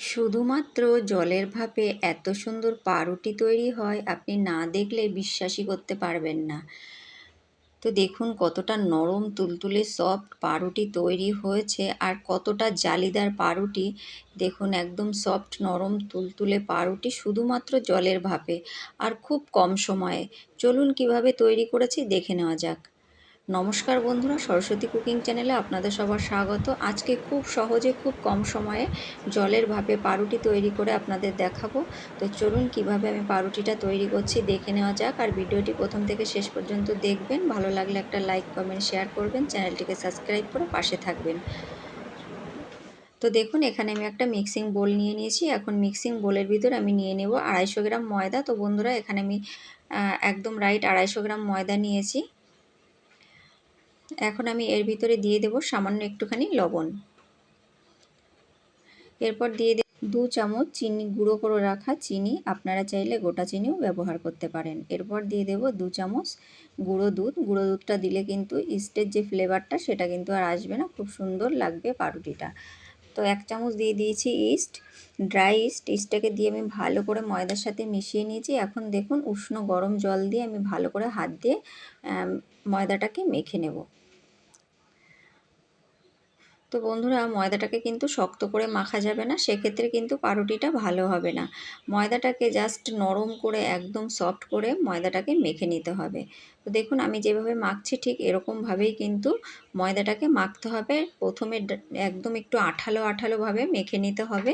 শুধুমাত্র জলের ভাপে এত সুন্দর পাউরুটি তৈরি হয়, আপনি না দেখলে বিশ্বাসই করতে পারবেন না। তো দেখুন কতটা নরম, তুলতুলে সফট পাউরুটি তৈরি হয়েছে আর কতটা জালিদার পাউরুটি। দেখুন একদম সফট নরম, তুলতুলে পাউরুটি শুধুমাত্র জলের ভাপে আর খুব কম সময়ে। চলুন কীভাবে তৈরি করেছি দেখে নেওয়া যাক। নমস্কার বন্ধুরা, সরস্বতী কুকিং চ্যানেলে আপনাদের সবার স্বাগত। আজকে খুব সহজে, খুব কম সময়ে জলের ভাপে পাউরুটি তৈরি করে আপনাদের দেখাবো। তো চলুন, কীভাবে আমি পাউরুটিটা তৈরি করছি দেখে নেওয়া যাক আর ভিডিওটি প্রথম থেকে শেষ পর্যন্ত দেখবেন। ভালো লাগলে একটা লাইক, কমেন্ট, শেয়ার করবেন, চ্যানেলটিকে সাবস্ক্রাইব করে পাশে থাকবেন। তো দেখুন, এখানে আমি একটা মিক্সিং বোল নিয়ে নিয়েছি। এখন মিক্সিং বোলের ভিতর আমি নিয়ে নেব আড়াইশো গ্রাম ময়দা। তো বন্ধুরা, এখানে আমি একদম রাইট আড়াইশো গ্রাম ময়দা নিয়েছি। এখন আমি এর ভিতরে দিয়ে দেব সামান্য একটুখানি লবণ। এরপর দিয়ে দু চামচ চিনি গুঁড়ো করে রাখা চিনি। আপনারা চাইলে গোটা চিনিও ব্যবহার করতে পারেন। এরপর দিয়ে দেব দু চামচ গুঁড়ো দুধ। গুঁড়ো দুধটা দিলে কিন্তু ইস্টের যে ফ্লেভারটা সেটা কিন্তু আর আসবে না। খুব সুন্দর লাগবে পাউরুটিটা। তো এক চামচ দিয়ে দিয়েছি ইস্ট ড্রাই ইস্ট ইস্টটাকে দিয়ে আমি ভালো করে ময়দার সাথে মিশিয়ে নিয়েছি। এখন দেখুন উষ্ণ গরম জল দিয়ে আমি ভালো করে হাত দিয়ে ময়দাটাকে মেখে নেব। তো বন্ধুরা, ময়দাটাকে কিন্তু শক্ত করে মাখা যাবে না। সেক্ষেত্রে কিন্তু পাউরুটিটা ভালো হবে না। ময়দাটাকে জাস্ট নরম করে, একদম সফট করে ময়দাটাকে মেখে নিতে হবে। তো দেখুন, আমি যেভাবে মাখছি ঠিক এরকমভাবেই কিন্তু ময়দাটাকে মাখতে হবে। প্রথমে একদম একটু আঠালো আঠালোভাবে মেখে নিতে হবে।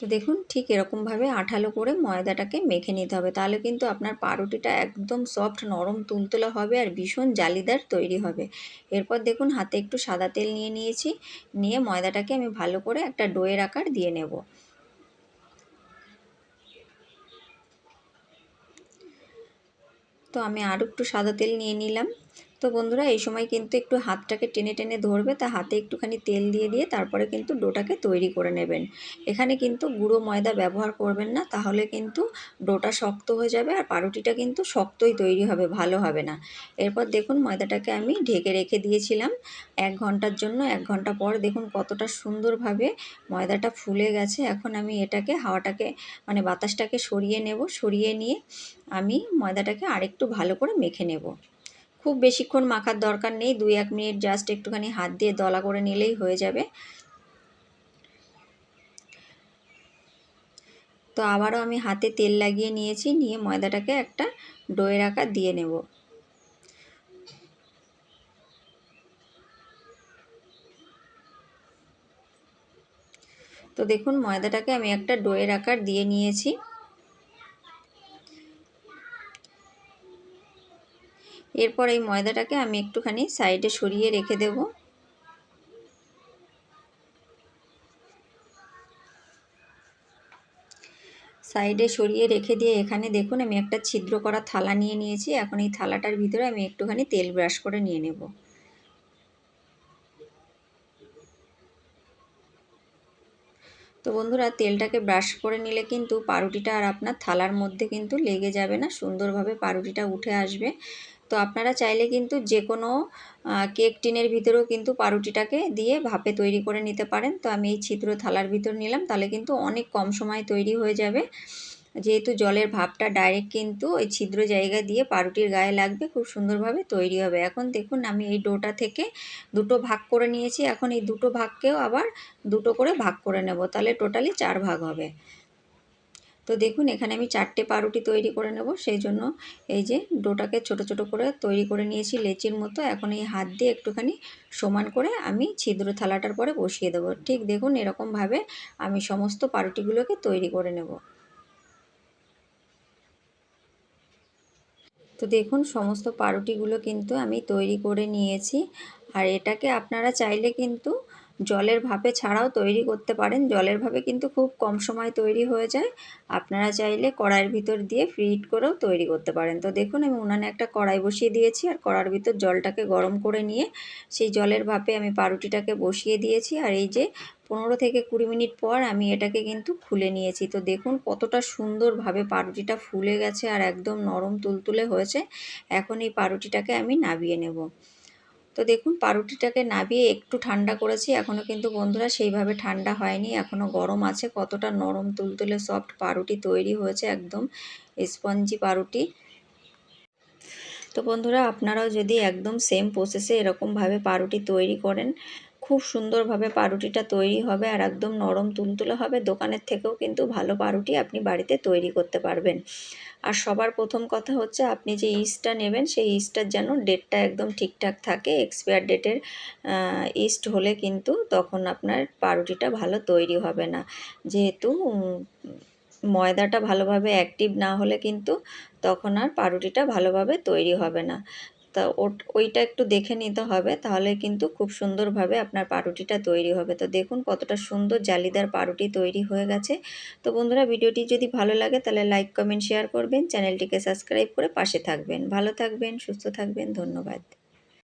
তো দেখুন, ঠিক এরকমভাবে আঠালো করে ময়দাটাকে মেখে নিতে হবে। তাহলে কিন্তু আপনার পাউরুটিটা একদম সফট নরম তুলতুলে হবে আর ভীষণ জালিদার তৈরি হবে। এরপর দেখুন, হাতে একটু সাদা তেল নিয়ে নিয়েছি। নিয়ে ময়দাটাকে আমি ভালো করে একটা ডোয়ের আকার দিয়ে নেব। তো আমি আরও একটু সাদা তেল নিয়ে নিলাম। তো বন্ধুরা, এই সময় কিন্তু একটু হাতটাকে টেনে টেনে ধরবে, তা হাতে একটুখানি তেল দিয়ে দিয়ে তারপরে কিন্তু ডোটাকে তৈরি করে নেবেন। এখানে কিন্তু গুঁড়ো ময়দা ব্যবহার করবেন না, তাহলে কিন্তু ডোটা শক্ত হয়ে যাবে আর পাউরুটিটা কিন্তু শক্তই তৈরি হবে, ভালো হবে না। এরপর দেখুন ময়দাটাকে আমি ঢেকে রেখে দিয়েছিলাম এক ঘণ্টার জন্য। এক ঘণ্টা পর দেখুন কতটা সুন্দরভাবে ময়দাটা ফুলে গেছে। এখন আমি এটাকে, হাওয়াটাকে মানে বাতাসটাকে সরিয়ে নেব। সরিয়ে নিয়ে আমি ময়দাটাকে আরেকটু ভালো করে মেখে নেব। খুব বেশিক্ষণ মাখার দরকার নেই, দুই এক মিনিট জাস্ট একটুখানি হাত দিয়ে দলা করে নিলেই হয়ে যাবে। তো আবারও আমি হাতে তেল লাগিয়ে নিয়েছি, নিয়ে ময়দাটাকে একটা ডোয়ের আকার দিয়ে নেব। তো দেখুন ময়দাটাকে আমি একটা ডোয়ের আকার দিয়ে নিয়েছি। এরপর এই ময়দাটাকে আমি একটুখানি সাইডে সরিয়ে রেখে দেব। সাইডে সরিয়ে রেখে দিয়ে এখানে দেখুন, আমি একটা ছিদ্র করা থালা নিয়ে নিয়েছি। এখন এই থালাটার ভিতরে আমি একটুখানি তেল ব্রাশ করে নিয়ে নেব। তো বন্ধুরা, তেলটাকে ব্রাশ করে নিলে কিন্তু পাউরুটিটা আর আপনার থালার মধ্যে কিন্তু লেগে যাবে না, সুন্দরভাবে পাউরুটিটা উঠে আসবে। তো আপনারা চাইলে কিন্তু যে কোনো কেক টিনের ভিতরেও কিন্তু পাউরুটিটাকে দিয়ে ভাপে তৈরি করে নিতে পারেন। তো আমি এই ছিদ্র থালার ভিতর নিলাম, তাহলে কিন্তু অনেক কম সময় তৈরি হয়ে যাবে। যেহেতু জলের ভাপটা ডাইরেক্ট কিন্তু ওই ছিদ্র জায়গা দিয়ে পাউরুটির গায়ে লাগবে, খুব সুন্দরভাবে তৈরি হবে। এখন দেখুন, আমি এই ডোটা থেকে দুটো ভাগ করে নিয়েছি। এখন এই দুটো ভাগকেও আবার দুটো করে ভাগ করে নেব। তাহলে টোটালি চার ভাগ হবে। তো দেখুন, এখানে আমি চারটে পাউরুটি তৈরি করে নেব। সেই জন্য এই যে ডোটাকে ছোট ছোট করে তৈরি করে নিয়েছি লেচির মতো। এখন এই হাত দিয়ে একটুখানি সমান করে আমি ছিদ্র থালাটার পরে বসিয়ে দেবো। ঠিক দেখুন, এরকমভাবে আমি সমস্ত পাউরুটিগুলোকে তৈরি করে নেব। তো দেখুন, সমস্ত পাউরুটিগুলো কিন্তু আমি তৈরি করে নিয়েছি। আর এটাকে আপনারা চাইলে কিন্তু জলের ভাপে ছাড়াও তৈরি করতে পারেন। জলের ভাপে কিন্তু খুব কম সময় তৈরি হয়ে যায়। আপনারা চাইলে কড়াইয়ের ভিতর দিয়ে ফ্রিট করেও তৈরি করতে পারেন। তো দেখুন, আমি উনানে একটা কড়াই বসিয়ে দিয়েছি আর কড়ার ভিতর জলটাকে গরম করে নিয়ে সেই জলের ভাপে আমি পাউরুটিটাকে বসিয়ে দিয়েছি। আর এই যে পনেরো থেকে কুড়ি মিনিট পর আমি এটাকে কিন্তু খুলে নিয়েছি। তো দেখুন, কতটা সুন্দরভাবে পাউরুটিটা ফুলে গেছে আর একদম নরম তুলতুলে হয়েছে। এখন এই পাউরুটিটাকে আমি নাবিয়ে নেব। তো দেখুন পাউরুটিটাকে নাবিয়ে একটু ঠান্ডা করেছি। এখনও কিন্তু বন্ধুরা সেইভাবে ঠান্ডা হয়নি। এখনও গরম আছে। কতটা নরম তুলতুলে সফট পাউরুটি তৈরি হয়েছে একদম স্পঞ্জি পাউরুটি তো বন্ধুরা, আপনারাও যদি একদম সেম প্রসেসে এরকমভাবে পাউরুটি তৈরি করেন খুব সুন্দরভাবে পাউরুটিটা তৈরি হবে আর একদম নরম তুলতুলে হবে। দোকানের থেকেও কিন্তু ভালো পাউরুটি আপনি বাড়িতে তৈরি করতে পারবেন। আর সবার প্রথম কথা হচ্ছে আপনি যে ইস্টটা নেবেন, সেই ইস্টটার যেন ডেটটা একদম ঠিকঠাক থাকে। এক্সপায়ার ডেটের ইস্ট হলে কিন্তু তখন আপনার পাউরুটিটা ভালো তৈরি হবে না। যেহেতু ময়দাটা ভালোভাবে অ্যাক্টিভ না হলে কিন্তু তখন আর পাউরুটিটা ভালোভাবে তৈরি হবে না। তা ওইটা একটু দেখে নিতে হবে, তাহলে কিন্তু খুব সুন্দরভাবে আপনার পাউরুটিটা তৈরি হবে। তো দেখুন কতটা সুন্দর জালিদার পাউরুটি তৈরি হয়ে গেছে। তো বন্ধুরা, ভিডিওটি যদি ভালো লাগে তাহলে লাইক কমেন্ট শেয়ার করবেন। চ্যানেলটিকে সাবস্ক্রাইব করে পাশে থাকবেন। ভালো থাকবেন, সুস্থ থাকবেন, ধন্যবাদ।